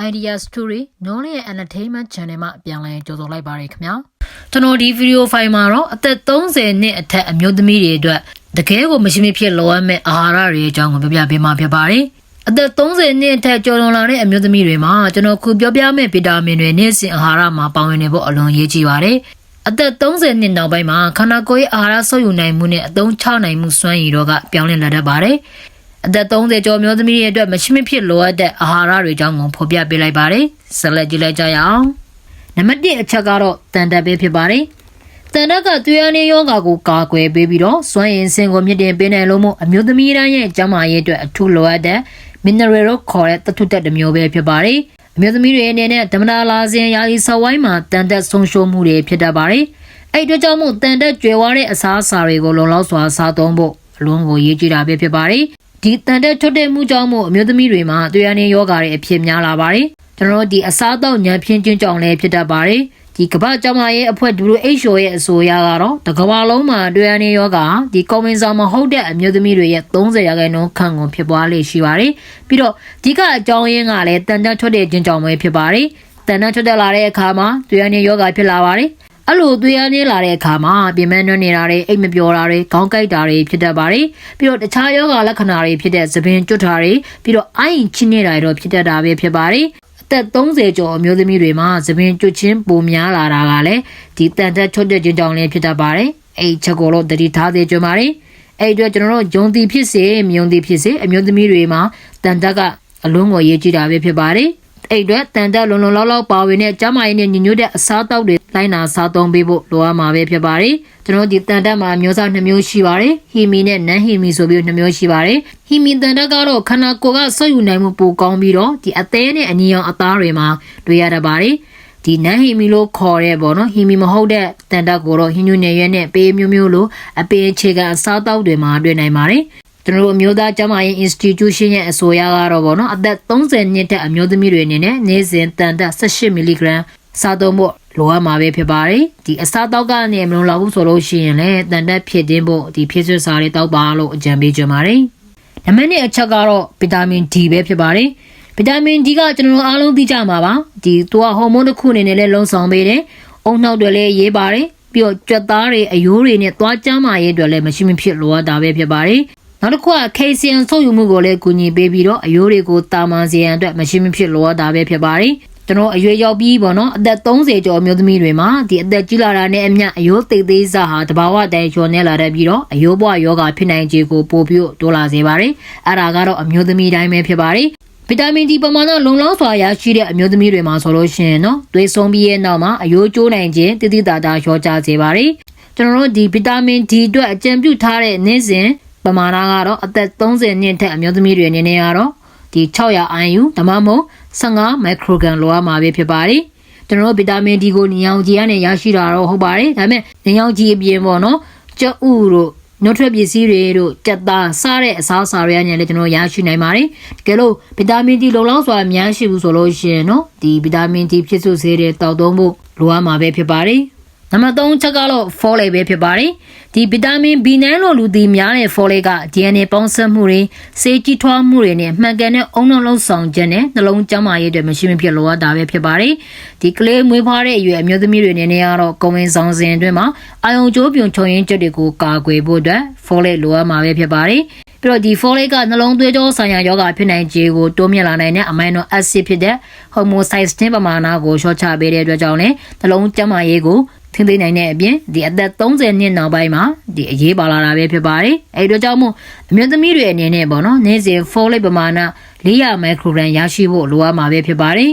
Idea Story Knowledge and Entertainment Channel မှာပြန်လည်ကြိုဆိုလိုက်ပါရခင်ဗျာကျွန်တော်ဒီဗီဒီယိုဖိုင်မှာတော့အသက်30နှစ်အထက်အမျိုးသမီးတွေအတွက်တကယ်ကိုမရှိမဖြစ်လိုအပ်မဲ့အာဟာရတွေအကြောင်းကိုပြပြပေးမှာဖြစ်ပါတယ်အသက်30နှစ်အထက်ကျော်လွန်လာတဲ့အမျိုးသမီးတွေမှာကျွန်တော်ခုပြောပြမယ့်ဗီတာမင်တွေနေ့စဉ်အာဟာရမှာပါဝင်နေဖို့အလွန်အရေးကြီးပါတယ်အသက်30နှစ်နောက်ပိုင်းမှာခန္ဓာကိုယ်ရဲ့အာဟာရဆုပ်ယူနိုင်မှုနဲ့အသုံးချနိုင်မှုစွမ်းရည်တော့ကပြောင်းလဲလာတတ်ပါတယ်။ အသက်30ကျော်မျိုးသမီးတွေအတွက်မရှိမဖြစ်လိုအပ်တဲ့အာဟာရတွေကြောင့်ကိုဖော်ပြပေးလိုက်ပါတယ်။ဆက်လက်ကြည့်လိုက်ကြရအောင်။နံပါတ်1အချက်ကတော့တန်တက်ပဲဖြစ်ပါတယ်။တန်တက်ကသွေးရင်းယောဂါကိုကာကွယ်ပေးပြီးတော့စွမ်းရည်စင်ကိုမြင့်တင်ပေးနိုင်လို့မို့အမျိုးသမီးတိုင်းရဲ့ကျန်းမာရေးအတွက်အထူးလိုအပ်တဲ့ mineral လို့ခေါ်တဲ့သတ္တုတက်တစ်မျိုးပဲဖြစ်ပါတယ်။အမျိုးသမီးတွေအနေနဲ့ဓမ္မတာလာစဉ်ယာယီဆောက်ဝိုင်းမှာတန်တက်ဆုံးရှုံးမှုတွေဖြစ်တတ်ပါတယ်။အဲ့ဒီအတွက်ကြောင့်မို့တန်တက်ကျွယ်ဝတဲ့အစားအစာတွေကိုလုံလောက်စွာစားသုံးဖို့အလွန်ကိုရည်ကြည်တာပဲဖြစ်ပါတယ်။ ဒီတန်တက်ထွက်တဲ့မှုကြောင့်မို့အမျိုးသမီးတွေမှာသွေးရည်ယောဂါတွေအဖြစ်များလာပါတယ်။ကျွန်တော်တို့ဒီအစားအသောက်ညံဖြင်းချင်းကြောင့်လည်းဖြစ်တတ်ပါတယ်။ဒီကမ္ဘာ့ကျန်းမာရေးအဖွဲ့ WHO ရဲ့အဆိုအရကတော့တကမ္ဘာလုံးမှာတွေ့ရနေယောဂဒီကွန်ဝင်ဆောင်မဟုတ်တဲ့အမျိုးသမီးတွေရဲ့30ရာခိုင်နှုန်းခန့်ကိုဖြစ်ပွားလေရှိပါတယ်။ပြီးတော့ဒီကအကြောင်းရင်းကလည်းတန်တန်းထွက်တဲ့ခြင်းကြောင့်ပဲဖြစ်ပါတယ်။တန်တန်းထွက်တက်လာတဲ့အခါမှာတွေ့ရနေယောဂဖြစ်လာပါတယ်။ အဲ့လိုသွေးရနေလာတဲ့အခါမှာပြင်မနှွနေတာတွေအိတ်မပျော်တာတွေခေါင်းကိုက်တာတွေဖြစ်တတ်ပါတယ်ပြီးတော့တခြားယောဂလက္ခဏာတွေဖြစ်တဲ့သပင်ကျွတ်တာတွေပြီးတော့အိုင်ချင်းနေတာတွေတော့ဖြစ်တတ်တာပဲဖြစ်ပါတယ်အသက်30ကျော်အမျိုးသမီးတွေမှာသပင်ကျွတ်ချင်းပိုများလာတာကလည်းဒီတန်တက်ချွတ်တဲ့ခြင်းကြောင့်လည်းဖြစ်တတ်ပါတယ်အဲ့ချက်ကိုတော့တတိထားသေးကြပါတယ်အဲ့အတွက်ကျွန်တော်တို့ဂျုံတီဖြစ်စေမြုံတီဖြစ်စေအမျိုးသမီးတွေမှာတန်တက်ကအလုံးကိုရေးကြည့်တာပဲဖြစ်ပါတယ် အဲ့အတွက်တန်တက်လုံလုံလောက်လောက်ပါဝင်တဲ့ကျမကြီးနဲ့ညညွတ်တဲ့အစားတောက်တွေလိုင်းနာစားသုံးပေးဖို့လိုအပ်မှာပဲဖြစ်ပါတယ်ကျွန်တော်ဒီတန်တက်မှာမျိုးစား2မျိုးရှိပါတယ်ဟီမီနဲ့နန်ဟီမီဆိုပြီး2မျိုးရှိပါတယ်ဟီမီတန်တက်ကတော့ခန္ဓာကိုယ်ကဆွတ်ယူနိုင်မှုပိုကောင်းပြီးတော့ဒီအသေးနဲ့အနီရောင်အသားတွေမှာတွေ့ရတတ်ပါတယ်ဒီနန်ဟီမီလို့ခေါ်တဲ့ပေါ့နော်ဟီမီမဟုတ်တဲ့တန်တက်ကိုတော့ဟင်းညွနယ်ရွက်နဲ့ပေးမျိုးမျိုးလို့အပင်အခြေခံအစားတောက်တွေမှာတွေ့နိုင်ပါတယ် ကျွန်တော်တို့အမျိုးသားကျန်းမာရေး institution ရဲ့အဆိုအရကတော့ပေါ့နော်အသက်30နှစ်တဲ့အမျိုးသမီးတွေအနေနဲ့နေ့စဉ်တန်တက်18 mg စားသုံးဖို့လိုအပ်မှာပဲဖြစ်ပါတယ်ဒီအစားတောက်ကနေမလုံလောက်ဘူးဆိုလို့ရှိရင်လည်းတန်တက်ဖြစ်တင်းဖို့ဒီဖြစ်ဆွစာတွေတောက်ပါလို့အကြံပေးကြပါတယ်နံပါတ်1အချက်ကတော့ဗီတာမင် D ပဲဖြစ်ပါတယ်ဗီတာမင် D ကကျွန်တော်တို့အားလုံးသိကြမှာပါဒီသူကဟော်မုန်းတစ်ခုအနေနဲ့လည်းလုံဆောင်ပေးတယ်အုံနှောက်တွေလည်းရေးပါတယ်ပြီးတော့ကြွက်သားတွေအယိုးတွေနဲ့သွားကြမ်းမာရေးအတွက်လည်းမရှိမဖြစ်လိုအပ်တာပဲဖြစ်ပါတယ် နောက်တစ်ခုက calcium ဆုပ်ယူမှုကိုလည်းကူညီပေးပြီးတော့အယိုးတွေကိုတာမန်စေရန်အတွက်မရှိမဖြစ်လိုအပ်တာပဲဖြစ်ပါတယ်ကျွန်တော်အရွယ်ရောက်ပြီးပေါ့နော်အသက်30ကျော်အမျိုးသမီးတွေမှာဒီအသက်ကြီးလာတာနဲ့အမျှအယိုးသေးသေးစားဟာတဘာဝတိုင်ကျော်နေလာတဲ့ပြီးတော့အယိုးဘဝယောဂဖြစ်နိုင်ခြေကိုပိုပြီးတိုးလာစေပါတယ်အဲ့ဒါကတော့အမျိုးသမီးတိုင်းပဲဖြစ်ပါတယ်ဗီတာမင်ဒီပမာဏလုံလောက်စွာရရှိတဲ့အမျိုးသမီးတွေမှာဆိုလို့ရှိရင်နော်သွေးဆုံးပြီးရဲ့နောက်မှာအယိုးကျိုးနိုင်ခြင်းတိတိတာတာလျော့ကျစေပါတယ်ကျွန်တော်တို့ဒီဗီတာမင်ဒီအတွက်အကြံပြုထားတဲ့နေ့စဉ် ပမာဏကတော့အသက်30နှစ်ထက်အမျိုးသမီးတွေအနေနဲ့ကတော့ဒီ600 IU ဒါမှမဟုတ်15 microgram လိုအပ်မှာပဲဖြစ်ပါတယ်ကျွန်တော်တို့ဗီတာမင်ဒီကိုညောင်ကြီးကနေရရှိတာတော့ဟုတ်ပါတယ်ဒါပေမဲ့ညောင်ကြီးအပြင်ပေါ့နော်ကြက်ဥတို့နှုတ်ထွက်ပစ္စည်းတွေတို့ကြက်သားစားတဲ့အစားအစာတွေအနေနဲ့ကျွန်တော်ရရှိနိုင်ပါတယ်တကယ်လို့ဗီတာမင်ဒီလုံလောက်စွာအများရှိဘူးဆိုလို့ရှိရင်နော်ဒီဗီတာမင်ဒီဖြစ်စုစေတဲ့တောက်သုံးဖို့လိုအပ်မှာပဲဖြစ်ပါတယ် နံပါတ်3ချက်ကတော့ folate ပဲဖြစ်ပါတယ်ဒီဗီတာမင် B9 လို့လူသိများတဲ့ folate က DNA ပေါင်းစပ်မှုတွေစေးကြီးထွားမှုတွေနဲ့မှန်ကန်တဲ့အုံနောက်လုံးဆောင်ချက်နဲ့နှလုံးကျန်းမာရေးအတွက်မရှိမဖြစ်လိုအပ်တာပဲဖြစ်ပါတယ်ဒီကလေးမွေးဖွားတဲ့အရွယ်အမျိုးသမီးတွေအနေနဲ့ကတော့ကိုဝင်ဆောင်စဉ်အတွင်းမှာအာယုံကျိုးပြုံချုံရင်းချက်တွေကိုကာကွယ်ဖို့အတွက် folate လိုအပ်မှာပဲဖြစ်ပါတယ် ပြီးတော့ဒီ folate ကနှလုံးသွေးကြောဆိုင်ရာယောဂဖြစ်နိုင်ခြေကိုတိုးမြင့်လာနိုင်တဲ့ amino acid ဖြစ်တဲ့ homocysteine ပမာဏကိုလျှော့ချပေးတဲ့အတွက်ကြောင့်လည်းနှလုံးကျန်းမာရေးကိုထင်းသိနိုင်တဲ့အပြင်ဒီအသက်30နှစ်နောက်ပိုင်းမှာဒီအရေးပါလာတာပဲဖြစ်ပါတယ်အဲဒီတော့ကြောင့်မို့အမျိုးသမီးတွေအနေနဲ့ပေါ့နော်နေ့စဉ် folate ပမာဏ400 microgram ရရှိဖို့လိုအပ်မှာပဲဖြစ်ပါတယ်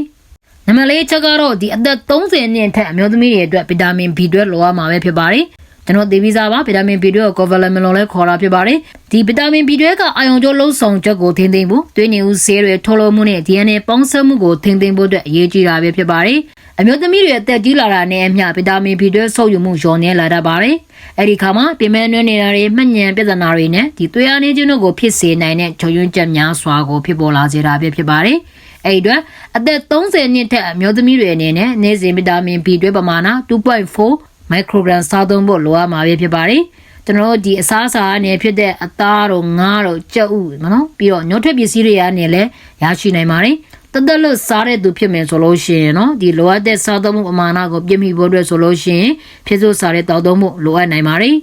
နံပါတ်၄ချက်ကတော့ဒီအသက်30နှစ်ထက်အမျိုးသမီးတွေအတွက်ဗီတာမင် B12 လိုအပ်မှာပဲဖြစ်ပါတယ် ကျွန်တော်သိပြီးသားပါဗီတာမင် B12 ကို covalent လို့လည်းခေါ်တာဖြစ်ပါတယ်ဒီဗီတာမင် B12 ကအာယုံကြောလုံးဆောင်ချက်ကိုထိန်းသိမ်းဖို့သွေးနေဦးဆေးတွေထုတ်လုပ်မှုနဲ့ DNA ပေါင်းစပ်မှုကိုထိန်းသိမ်းဖို့အတွက်အရေးကြီးတာပဲဖြစ်ပါတယ်အမျိုးသမီးတွေအသက်ကြီးလာတာနဲ့အမျှဗီတာမင် B12 ဆုပ်ယူမှုလျော့နေလာတတ်ပါတယ်အဲ့ဒီခါမှာပြင်မဲ့နွေးနေတာတွေမှတ်ညံပြဿနာတွေနဲ့ဒီသွေးအားနေခြင်းတို့ကိုဖြစ်စေနိုင်တဲ့ချုံယွန်းချက်များစွာကိုဖြစ်ပေါ်လာစေတာပဲဖြစ်ပါတယ်အဲ့ဒီအတွက်အသက်30နှစ်ထက်အမျိုးသမီးတွေအနေနဲ့နေ့စဉ်ဗီတာမင် B12 ပမာဏ2.4 microgram စားသုံးဖို့လိုအပ်မှာပဲဖြစ်ပါတယ်ကျွန်တော်တို့ဒီအစားအစာအနေဖြစ်တဲ့အသားတို့ငါးတို့ကြက်ဥမနော်ပြီးတော့ညှောထွက်ပစ္စည်းတွေအနေနဲ့လည်းရရှိနိုင်ပါတယ်တသက်လို့စားတဲ့သူဖြစ်မယ်ဆိုလို့ရှိရင်နော်ဒီလိုအပ်တဲ့စားသုံးမှုအမာဏကိုပြည့်မီဖို့အတွက်ဆိုလို့ရှိရင်ဖြစ်စို့စားတဲ့တောက်သုံးမှုလိုအပ်နိုင်ပါတယ်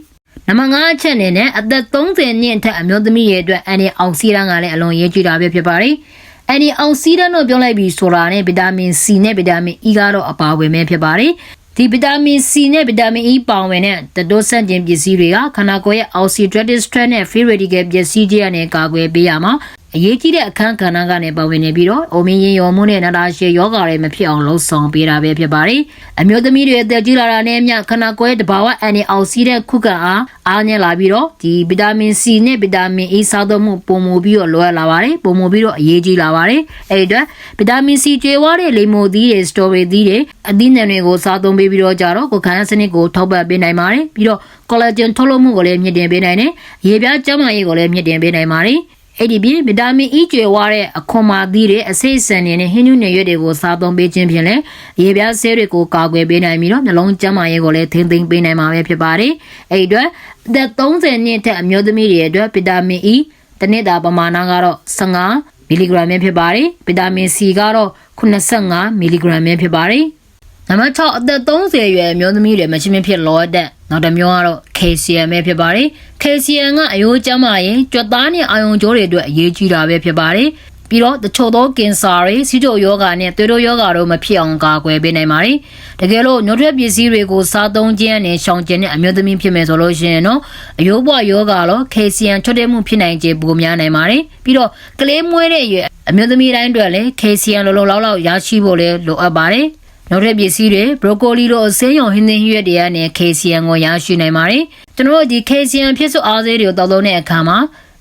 နံပါတ်5အချက်အနေနဲ့အသက်30နှစ်အထက်အမျိုးသမီးရဲ့အတွက်အန်ဒီအောင်စီရန်ကလည်းအလွန်ရေးကြည့်တာပဲဖြစ်ပါတယ်။အန်ဒီအောင်စီရန်တို့ပြောလိုက်ပြီးဆိုတာနဲ့ဗီတာမင် C နဲ့ဗီတာမင် E ကတော့အပါအဝင်ပဲဖြစ်ပါတယ်။ ဒီဗီတာမင် C နဲ့ဗီတာမင် E ပါဝင်တဲ့တတိုးဆန့်ကျင်ပစ္စည်းတွေကခန္ဓာကိုယ်ရဲ့ oxidative stress နဲ့ free radical ပစ္စည်းတွေကနေကာကွယ်ပေးရမှာ အရေးကြီးတဲ့အခန်းကဏ္ဍကနေပါဝင်နေပြီးတော့အိုမင်းရင်ရောမှုနဲ့နာတာရှည်ယောဂါတွေမဖြစ်အောင်လှုံ့ဆော်ပေးတာပဲဖြစ်ပါတယ်။အမျိုးသမီးတွေအသက်ကြီးလာတာနဲ့အမျှခန္ဓာကိုယ်ရဲ့တဘာဝအန်နီအောက်ဆီဒန့်ခုခံအားအားနည်းလာပြီးတော့ဒီဗီတာမင် C နဲ့ဗီတာမင် E စားသုံးမှုပုံမူပြီးတော့လိုအပ်လာပါတယ်။ပုံမူပြီးတော့အရေးကြီးလာပါတယ်။အဲဒီအတွက်ဗီတာမင် C ကျွေးဝါးတဲ့လေမိုသီးတွေစတိုဘယ်သီးတွေအသီးနှံတွေကိုစားသုံးပေးပြီးတော့ကြတော့ကိုယ်ခံရစနစ်ကိုထောက်ပံ့ပေးနိုင်ပါတယ်။ပြီးတော့ collagen ထုတ်လုပ်မှုကိုလည်းမြင့်တင်ပေးနိုင်တယ်။ရေပြားကျန်းမာရေးကိုလည်းမြင့်တင်ပေးနိုင်ပါတယ်။ အဲ့ဒီပြင်ဗီတာမင် E ကျွေဝါတဲ့အခွန်မာသီးတွေအဆိပ်ဆန်တွေနဲ့ဟင်းနုနယ်ရွက်တွေကိုစားသုံးပေးခြင်းဖြင့်လည်းရေပြားဆဲတွေကိုကာကွယ်ပေးနိုင်ပြီးတော့နှလုံးကျန်းမာရေးကိုလည်းထိန်းသိမ်းပေးနိုင်မှာပဲဖြစ်ပါတယ်။အဲ့ဒီအတွက်အသက်30နှစ်ထက်အမျိုးသမီးတွေအတွက်ဗီတာမင် E တစ်နှစ်တာပမာဏကတော့15မီလီဂရမ်ပဲဖြစ်ပါတယ်။ဗီတာမင် C ကတော့85မီလီဂရမ်ပဲဖြစ်ပါတယ်။ နံပါတ်6အသက်30အရွယ်အမျိုးသမီးတွေမရှိမဖြစ်လောအပ်တဲ့နောက်တစ်မျိုးကတော့ calcium ပဲဖြစ်ပါတယ်။ calcium ကအယိုးကျန်းမာရင်ကြွက်သားနဲ့အာယုံကြောတွေအတွက်အရေးကြီးတာပဲဖြစ်ပါတယ်။ပြီးတော့တချို့သောကင်ဆာတွေစီးတိုယောဂါနဲ့သွေးတိုးယောဂါတို့မဖြစ်အောင်ကာကွယ်ပေးနိုင်ပါတယ်။တကယ်လို့ညှို့ထွက်ပစ္စည်းတွေကိုစားသုံးခြင်းနဲ့ရှောင်ကျဉ်တဲ့အမျိုးသမီးဖြစ်မယ်ဆိုလို့ရှိရင်တော့အယိုးဘွားယောဂါတော့ calcium ချွတ်တဲ့မှုဖြစ်နိုင်ခြေပိုများနိုင်ပါတယ်။ပြီးတော့ကလေးမွေးတဲ့အရွယ်အမျိုးသမီးတိုင်းအတွက်လည်း calcium လုံလုံလောက်လောက်ရရှိဖို့လည်းလိုအပ်ပါတယ်။ နောက်ထပ်ပစ္စည်းတွေဘရိုကိုလီတို့အစင်းရုံဟင်းသင်းရွက်တွေကနေ calcium ကိုရရှိနိုင်ပါတယ်။ကျွန်တော်တို့ဒီ calcium ဖြစ်စုအားစေးတွေကိုတောက်သုံးတဲ့အခါမှာ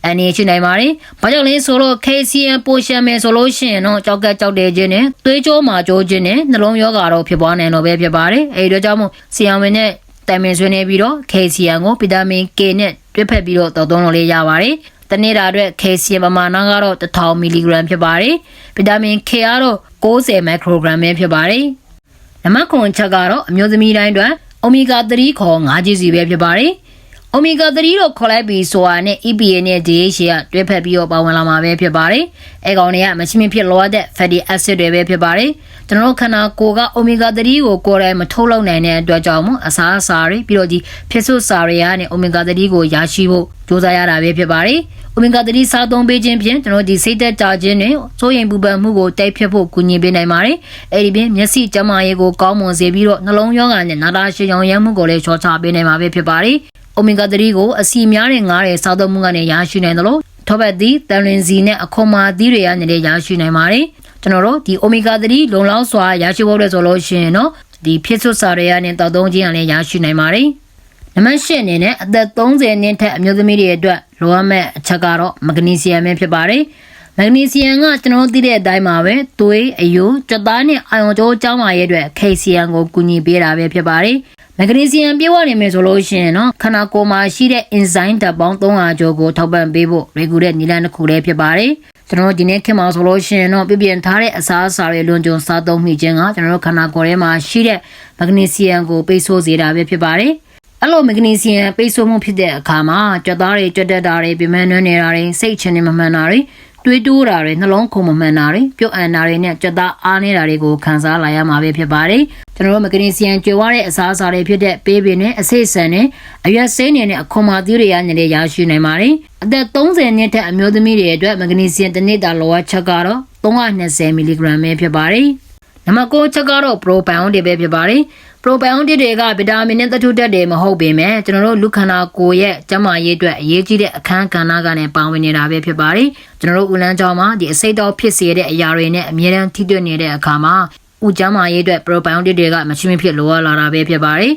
အနေရှိနိုင်ပါတယ်။ဘာကြောင့်လဲဆိုတော့ calcium ပိုရှံမယ်ဆိုလို့ရှိရင်တော့ကြောက်ကက်ကြောက်တဲ့ခြင်းနဲ့သွေးကြောမှာကြိုးခြင်းနဲ့နှလုံးရောဂါတော့ဖြစ်ပွားနိုင်တော့ပဲဖြစ်ပါတယ်။အဲဒီတော့ကြောင့်မို့ဆီယမ်ဝင်နဲ့တိုင်ပင်ဆွေးနေပြီးတော့ calcium ကိုဗီတာမင် K နဲ့တွဲဖက်ပြီးတော့တောက်သုံးလို့လေးရပါတယ်။တနေ့တာအတွက် calcium ပမာဏကတော့1000မီလီဂရမ်ဖြစ်ပါတယ်။ဗီတာမင် K ကတော့90မိုက်ခရိုဂရမ်ပဲဖြစ်ပါတယ်။ နံပါတ်9ချက်ကတော့အမျိုးသမီးတိုင်းအတွက် omega 3ခေါ်5ကြီးစီပဲဖြစ်ပါတယ်။ omega 3တော့ခေါ်လိုက်ပြီးဆိုတာနဲ့ EPA နဲ့ DHA ကတွဲဖက်ပြီးတော့ပါဝင်လာမှာပဲဖြစ်ပါတယ်။အဲကောင်တွေကမရှိမဖြစ်လိုအပ်တဲ့ fatty acid တွေပဲဖြစ်ပါတယ်။ကျွန်တော်တို့ခန္ဓာကိုယ်က omega 3ကိုကိုယ်တိုင်မထုတ်လုပ်နိုင်တဲ့အတွက်ကြောင့်မို့အစားအစာတွေပြီးတော့ဒီဖြစ်စွစာတွေကနေ omega 3ကိုရရှိဖို့ကြိုးစားရတာပဲဖြစ်ပါတယ်။ omega 3စားသုံးပေးခြင်းဖြင့်ကျွန်တော်ဒီစိတ်သက်သာခြင်းတွေစိုးရိမ်ပူပန်မှုကိုတိုက်ဖြတ်ဖို့ကူညီပေးနိုင်ပါတယ်။အဲဒီပြင်မျက်စိကျန်းမာရေးကိုကောင်းမွန်စေပြီးတော့နှလုံးရောဂါနဲ့နာတာရှည်ရောင်ရမ်းမှုကိုလည်းချောချပေးနိုင်မှာပဲဖြစ်ပါတယ်။ omega 3ကိုအစီများတဲ့ငားတဲ့စားသုံးမှုကနေရရှိနိုင်တယ်လို့ထောပတ်သီးတန်လင်စီနဲ့အခွန်မာသီးတွေကနေလည်းရရှိနိုင်ပါတယ်ကျွန်တော်တို့ဒီ omega 3လုံလောက်စွာရရှိဖို့လဲဆိုလို့ရှိရင်တော့ဒီဖြစ်စွစာတွေကနေတောက်သုံးခြင်းအလည်းရရှိနိုင်ပါတယ်နံပါတ်၈အနေနဲ့အသက်30နှစ်ထက်အမျိုးသမီးတွေအတွက်လိုအပ်မဲ့အချက်ကတော့မဂနီဆီယမ်ပဲဖြစ်ပါတယ်မဂနီဆီယမ်ကကျွန်တော်သိတဲ့အတိုင်းပါပဲသွေးအယိုးကြက်သားနဲ့အာရုံကြောကျန်းမာရေးအတွက်ခေဆီယမ်ကိုကူညီပေးတာပဲဖြစ်ပါတယ် မဂနီဆီယမ်ပြည့်ဝနေမယ်ဆိုလို့ရှိရင်တော့ခန္ဓာကိုယ်မှာရှိတဲ့ enzyme ဓာတ်ပေါင်း300ကျော်ကိုထောက်ပံ့ပေးဖို့ regular နည်းလမ်းတစ်ခုလည်းဖြစ်ပါတယ်ကျွန်တော်ဒီနေ့ခင်မှာဆိုလို့ရှိရင်တော့ပြပြထားတဲ့အစားအစာတွေလွန်ကျွံစားသုံးမိခြင်းကကျွန်တော်တို့ခန္ဓာကိုယ်ထဲမှာရှိတဲ့မဂနီဆီယမ်ကိုပိတ်ဆို့စေတာပဲဖြစ်ပါတယ်အဲ့လိုမဂနီဆီယမ်ပိတ်ဆို့မှုဖြစ်တဲ့အခါမှာကြွက်သားတွေကြွက်တက်တာတွေပြမနှွမ်းနေတာတွေစိတ်ချင်းနေမမှန်တာတွေ တွေးတိုးတာတွေနှလုံးခုန်မမှန်တာတွေပြုတ်အန်တာတွေနဲ့ကြက်သားအားနေတာတွေကိုခံစားလာရမှာပဲဖြစ်ပါတယ်ကျွန်တော်တို့မဂနီဆီယမ်ကျွေးဝတဲ့အစားအစာတွေဖြစ်တဲ့ပေးပင်နဲ့အဆိပ်ဆန်နဲ့အရွက်စိမ်းတွေနဲ့အခွန်မာသီးတွေရနေလေရရှိနိုင်ပါတယ်အသက်30နှစ်ထက်အမျိုးသမီးတွေအတွက်မဂနီဆီယမ်တစ်နှစ်တာလိုအပ်ချက်ကတော့320မီလီဂရမ်ပဲဖြစ်ပါတယ်နံပါတ်9ချက်ကတော့ probiotic ပဲဖြစ်ပါတယ် probiotic တွေကဗီတာမင်နဲ့သတ္တုဓာတ်တွေမဟုတ်ပေမဲ့ကျွန်တော်တို့လူခန္ဓာကိုယ်ရဲ့ကျန်းမာရေးအတွက်အရေးကြီးတဲ့အခန်းကဏ္ဍကနေပါဝင်နေတာပဲဖြစ်ပါတယ်ကျွန်တော်တို့ဦးလန်းကျောင်းမှာဒီအစိတ်တော်ဖြစ်စေတဲ့အရာတွေနဲ့အမြဲတမ်းထိတွေ့နေတဲ့အခါမှာဦးကျန်းမာရေးအတွက် probiotic တွေကမရှိမဖြစ်လိုအပ်လာတာပဲဖြစ်ပါတယ်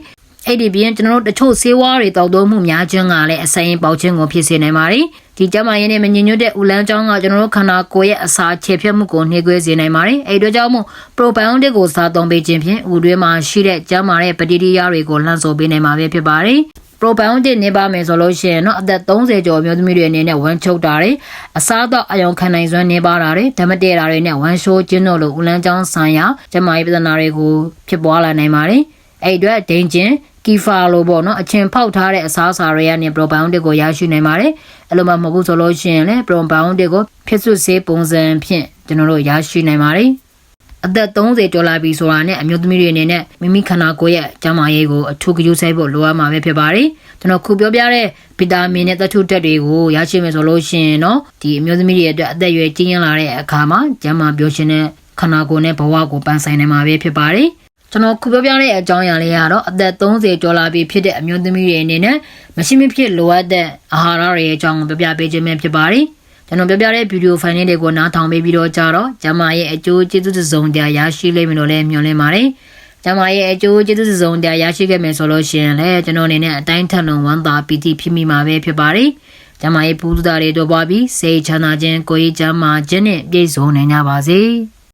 အဲ့ဒီပြင်ကျွန်တော်တို့တချို့ဆေးဝါးတွေတောက်သုံးမှုများခြင်းကလည်းအဆိုင်ပေါက်ခြင်းကိုဖြစ်စေနိုင်ပါတယ်ဒီကျမရင်းနဲ့မညင်ညွတ်တဲ့ဦးလန်းချောင်းကကျွန်တော်တို့ခန္ဓာကိုယ်ရဲ့အစာခြေဖြတ်မှုကိုနှိကွေးစေနိုင်ပါတယ်အဲ့တို့ကြောင့်မို့ probiotic ကိုစားသုံးပေးခြင်းဖြင့်ဦးတွင်းမှာရှိတဲ့ကျမရဲ့ဘက်တီးရီးယားတွေကိုလှန်ဆိုပေးနိုင်မှာပဲဖြစ်ပါတယ် probiotic နေပါမယ်ဆိုလို့ရှိရင်တော့အသက်30ကျော်မျိုးသမီးတွေအနေနဲ့ဝမ်းချုပ်တာတွေအစားအသောက်အယုံခံနိုင်စွမ်းနေပါတာတွေဓမ္မတဲတာတွေနဲ့ဝမ်းရှိုးခြင်းတို့လိုဦးလန်းချောင်းဆိုင်ရာကျမရေးပြဿနာတွေကိုဖြစ်ပွားလာနိုင်ပါတယ် အဲ့အတွက်ဒိန်ကျင်ကီဖာလိုပေါ့နော်အချင်းဖောက်ထားတဲ့အစားအစာတွေကနေ probiotic ကိုရရှိနိုင်ပါတယ်အဲ့လိုမှမဟုတ်ဘူးဆိုလို့ရှိရင်လည်း probiotic ကိုဖြစ်စွဆေးပုံစံဖြင့်ကျွန်တော်တို့ရရှိနိုင်ပါတယ်အသက်30ကျော်လာပြီဆိုတာနဲ့အမျိုးသမီးတွေအနေနဲ့မိမိခန္ဓာကိုယ်ရဲ့ကျန်းမာရေးကိုအထူးကြိုးစိုက်ဖို့လိုအပ်မှာပဲဖြစ်ပါတယ်ကျွန်တော်ခုပြောပြတဲ့ဗီတာမင်နဲ့သတ္ထုဓာတ်တွေကိုရရှိမယ်ဆိုလို့ရှိရင်တော့ဒီအမျိုးသမီးတွေအတွက်အသက်အရွယ်ကြီးရင်းလာတဲ့အခါမှာကျန်းမာပျော်ရွှင်တဲ့ခန္ဓာကိုယ်နဲ့ဘဝကိုပန်းဆိုင်နိုင်မှာပဲဖြစ်ပါတယ် ကျွန်တော်ခုပြောပြတဲ့အကြောင်းအရာလေးကတော့အသက်30ကျော်လာပြီဖြစ်တဲ့အမျိုးသမီးတွေအနေနဲ့မရှိမဖြစ်လိုအပ်တဲ့အာဟာရတွေအကြောင်းကိုပြောပြပေးခြင်းပဲဖြစ်ပါတယ်ကျွန်တော်ပြောပြတဲ့ဗီဒီယိုဖိုင်လေးတွေကိုနားထောင်ပေးပြီးတော့ကြတော့ကျမရဲ့အကျိုးကျေးဇူးတစ်စုံတရာရရှိလိမ့်မယ်လို့လည်းမျှော်လင့်ပါတယ်။ကျမရဲ့အကျိုးကျေးဇူးတစ်စုံတရာရရှိခဲ့မယ်ဆိုလို့ရှိရင်လည်းကျွန်တော်အနေနဲ့အတိုင်းထက်လုံးဝမ်းသာပီတိဖြစ်မိမှာပဲဖြစ်ပါတယ်။ကျမရဲ့ပူဇော်တာတွေတော့ပွားပြီးစိတ်ချမ်းသာခြင်းကိုယ်ရေးချမ်းသာခြင်းနဲ့ပြည့်စုံနိုင်ကြပါစေ။